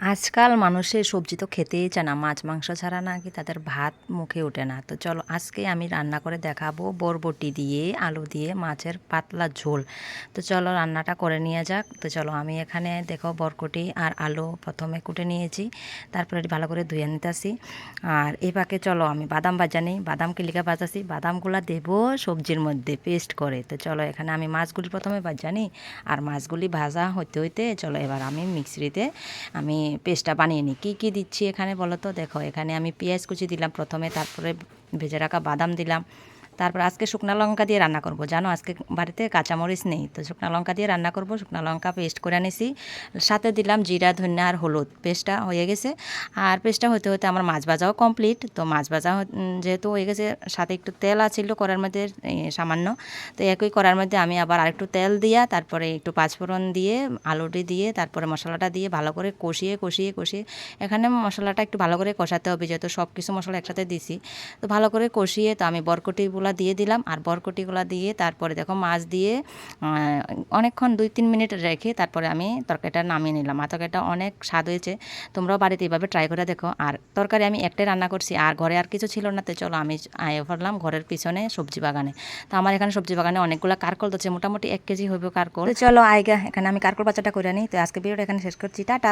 আজকাল মানুষের সবজি তো খেতেই চায় না, মাছ, মাংস ছাড়া নাকি তাদের ভাত মুখে ওঠে না। তো চলো, আজকে আমি রান্না করে দেখাবো বরবটি দিয়ে, আলু দিয়ে, মাছের পাতলা ঝোল। তো চলো, রান্নাটা করে নিয়ে যাক। তো চলো, আমি এখানে দেখো বরকটি আর আলু প্রথমে কুটে নিয়েছি, তারপরে ভালো করে ধুয়ে নিতেছি। আর এই পাকে চলো, আমি বাদাম ভাজা নিই, বাদাম কিলিকা ভাজাছি? বাদামগুলা দেবো সবজির মধ্যে পেস্ট করে। তো চলো, এখানে আমি মাছগুলি প্রথমে ভাজা নিই, আর মাছগুলি ভাজা হইতে হইতে চলো, এবার আমি মিক্সিতে আমি পেস্টটা বানিয়ে নিই। কী কী দিচ্ছি এখানে বলো তো? দেখো, এখানে আমি পেঁয়াজ কুচি দিলাম প্রথমে, তারপরে ভেজে রাখা বাদাম দিলাম। তারপর আজকে শুকনো লঙ্কা দিয়ে রান্না করব। জানো, আজকে বাড়িতে কাঁচামরিচ নেই, তো শুকনো লঙ্কা দিয়ে রান্না করব। শুকনো লঙ্কা পেস্ট করে আনিছি। সাথে দিলাম জিরা, ধনিয়া আর হলুদ। পেস্টটা হয়ে গেছে। আর পেস্টটা হতে হতে আমার মাছ ভাজাও কমপ্লিট। তো মাছ ভাজা যেহেতু হয়ে গেছে, সাথে একটু তেল আছিল করার মধ্যে সামান্য। তো একই করার মধ্যে আমি আবার আরেকটু তেল দিয়া, তারপরে একটু পাঁচফোড়ন দিয়ে আলুটি দিয়ে, তারপরে মশলাটা দিয়ে ভালো করে কষিয়ে কষিয়ে কষিয়ে। এখানে মশলাটা একটু ভালো করে কষাতে হবে, যেহেতু সব কিছু মশলা একসাথে দিছি। তো ভালো করে কষিয়ে তো আমি বরকটিগুলো দিয়ে দিলাম আর বরকটিগুলো দিয়ে তারপরে দেখো মাছ দিয়ে অনেকক্ষণ দুই তিন মিনিট রেখে তারপরে আমি তরকারিটা নামিয়ে নিলাম। আর তরকারিটা অনেক স্বাদ হয়েছে। তোমরাও বাড়িতে এইভাবে ট্রাই করে দেখো। আর তরকারি আমি একটাই রান্না করছি। আর ঘরে আর কিছু ছিল না তো চলো আমি আয়ে ফেললাম ঘরের পিছনে সবজি বাগানে। তো আমার এখানে সবজি বাগানে অনেকগুলো কারকল দিচ্ছে মোটামুটি এক কেজি হইব কারকল। তো চলো আইগা এখানে আমি কারকল বাচ্চাটা করে নিই তো আজকে ভিডিওটা এখানে শেষ করছি। টাটা